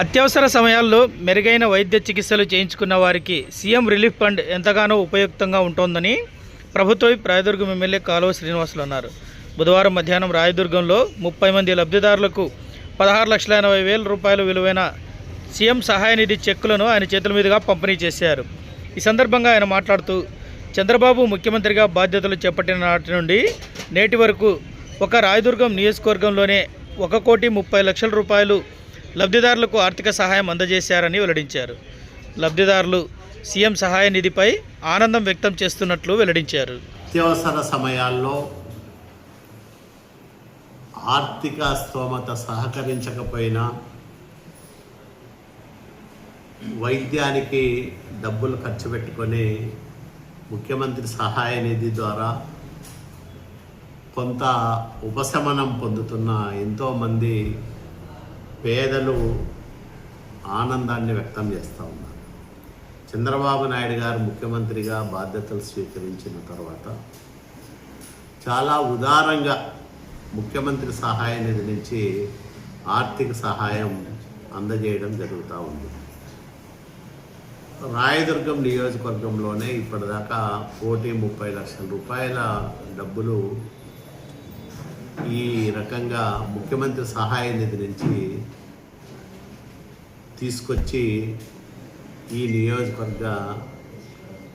అత్యవసర సమయాల్లో మెరుగైన వైద్య చికిత్సలు చేయించుకున్న వారికి సీఎం రిలీఫ్ ఫండ్ ఎంతగానో ఉపయుక్తంగా ఉంటోందని ప్రభుత్వ రాయదుర్గం ఎమ్మెల్యే కాలువ శ్రీనివాసులు అన్నారు. బుధవారం మధ్యాహ్నం రాయదుర్గంలో ముప్పై మంది లబ్ధిదారులకు పదహారు లక్షల ఎనభై వేల రూపాయల విలువైన సీఎం సహాయ నిధి చెక్కులను ఆయన చేతుల మీదుగా పంపిణీ చేశారు. ఈ సందర్భంగా ఆయన మాట్లాడుతూ చంద్రబాబు ముఖ్యమంత్రిగా బాధ్యతలు చేపట్టిన నాటి నుండి నేటి వరకు ఒక రాయదుర్గం నియోజకవర్గంలోనే ఒక కోటి ముప్పై లక్షల రూపాయలు లబ్ధిదారులకు ఆర్థిక సహాయం అందజేశారని వెల్లడించారు. లబ్ధిదారులు సీఎం సహాయ నిధిపై ఆనందం వ్యక్తం చేస్తున్నట్లు వెల్లడించారు. అత్యవసర సమయాల్లో ఆర్థిక స్తోమత సహకరించకపోయినా వైద్యానికి డబ్బులు ఖర్చు పెట్టుకొని ముఖ్యమంత్రి సహాయ నిధి ద్వారా కొంత ఉపశమనం పొందుతున్న ఎంతోమంది పేదలు ఆనందాన్ని వ్యక్తం చేస్తూ ఉన్నారు. చంద్రబాబు నాయుడు గారు ముఖ్యమంత్రిగా బాధ్యతలు స్వీకరించిన తర్వాత చాలా ఉదారంగా ముఖ్యమంత్రి సహాయ నిధి నుంచి ఆర్థిక సహాయం అందజేయడం జరుగుతూ ఉంది. రాయదుర్గం నియోజకవర్గంలోనే ఇప్పటిదాకా కోటి ముప్పై లక్షల రూపాయల డబ్బులు ఈ రకంగా ముఖ్యమంత్రి సహాయ నిధి నుంచి తీసుకొచ్చి ఈ నియోజకవర్గ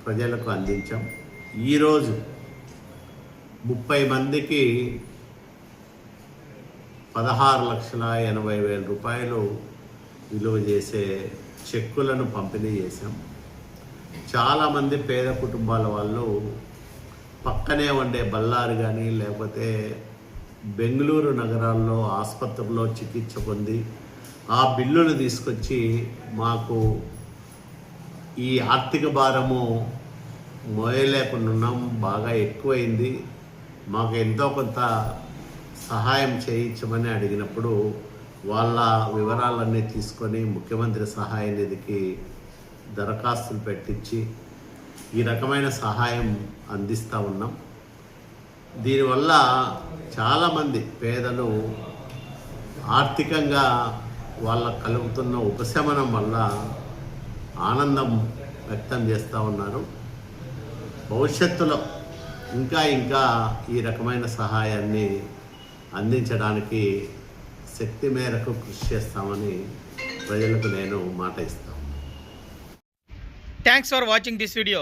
ప్రజలకు అందించాం. ఈరోజు ముప్పై మందికి పదహారు లక్షల ఎనభై వేల రూపాయలు విలువ చేసే చెక్కులను పంపిణీ చేశాం. చాలామంది పేద కుటుంబాల వాళ్ళు పక్కనే ఉండే బల్లారు కానీ లేకపోతే బెంగళూరు నగరాల్లో ఆసుపత్రిలో చికిత్స పొంది ఆ బిల్లులు తీసుకొచ్చి మాకు ఈ ఆర్థిక భారము మోయలేకుండా ఉన్నాం బాగా ఎక్కువైంది. మాకు ఎంతో కొంత సహాయం చేయించమని అడిగినప్పుడు వాళ్ళ వివరాలన్నీ తీసుకొని ముఖ్యమంత్రి సహాయ నిధికి దరఖాస్తులు పెట్టించి ఈ రకమైన సహాయం అందిస్తూ ఉన్నాం. దీనివల్ల చాలామంది పేదలు ఆర్థికంగా వాళ్ళ కలుగుతున్న ఉపశమనం వల్ల ఆనందం వ్యక్తం చేస్తూ ఉన్నారు. భవిష్యత్తులో ఇంకా ఇంకా ఈ రకమైన సహాయాన్ని అందించడానికి శక్తి మేరకు కృషి చేస్తామని ప్రజలకు నేను మాట ఇస్తాను thanks for watching this video